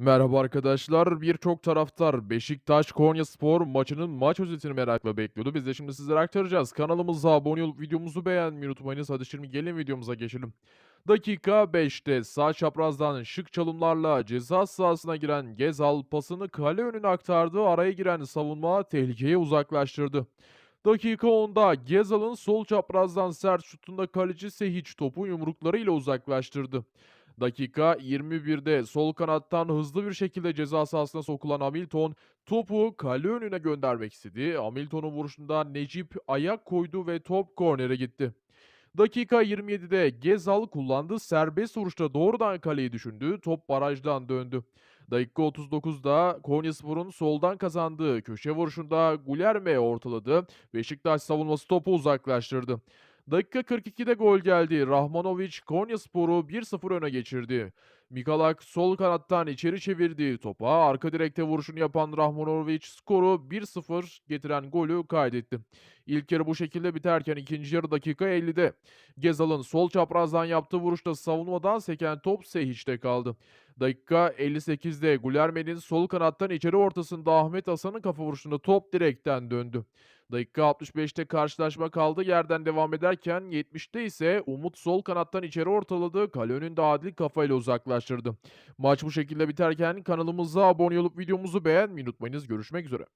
Merhaba arkadaşlar. Birçok taraftar Beşiktaş Konyaspor maçının maç özetini merakla bekliyordu. Biz de şimdi sizlere aktaracağız. Kanalımıza abone olup videomuzu beğenmeyi unutmayınız. Hadi şimdi gelin videomuza geçelim. Dakika 5'te sağ çaprazdan şık çalımlarla ceza sahasına giren Gezal pasını kale önüne aktardı. Araya giren savunma tehlikeyi uzaklaştırdı. Dakika 10'da Gezal'ın sol çaprazdan sert şutunda kaleci Sehiç topu yumruklarıyla uzaklaştırdı. Dakika 21'de sol kanattan hızlı bir şekilde ceza sahasına sokulan Hamilton topu kale önüne göndermek istedi. Hamilton'un vuruşunda Necip ayak koydu ve top kornere gitti. Dakika 27'de Gezal kullandığı serbest vuruşta doğrudan kaleyi düşündü. Top barajdan döndü. Dakika 39'da Konyaspor'un soldan kazandığı köşe vuruşunda Guilherme ortaladı. Beşiktaş savunması topu uzaklaştırdı. Dakika 42'de gol geldi. Rahmanovic Konyaspor'u 1-0 öne geçirdi. Mikalak sol kanattan içeri çevirdi topa. Arka direkte vuruşunu yapan Rahmanovic skoru 1-0 getiren golü kaydetti. İlk yarı bu şekilde biterken ikinci yarı dakika 50'de Gezal'ın sol çaprazdan yaptığı vuruşta savunmadan seken top Sehiç'te kaldı. Dakika 58'de Gulerme'nin sol kanattan içeri ortasında Ahmet Hasan'ın kafa vuruşunda top direkten döndü. Dakika 65'te karşılaşma kaldı yerden devam ederken 70'te ise Umut sol kanattan içeri ortaladı. Kale önünde Adil kafayla uzaklaştırdı. Maç bu şekilde biterken kanalımıza abone olup videomuzu beğenmeyi unutmayınız. Görüşmek üzere.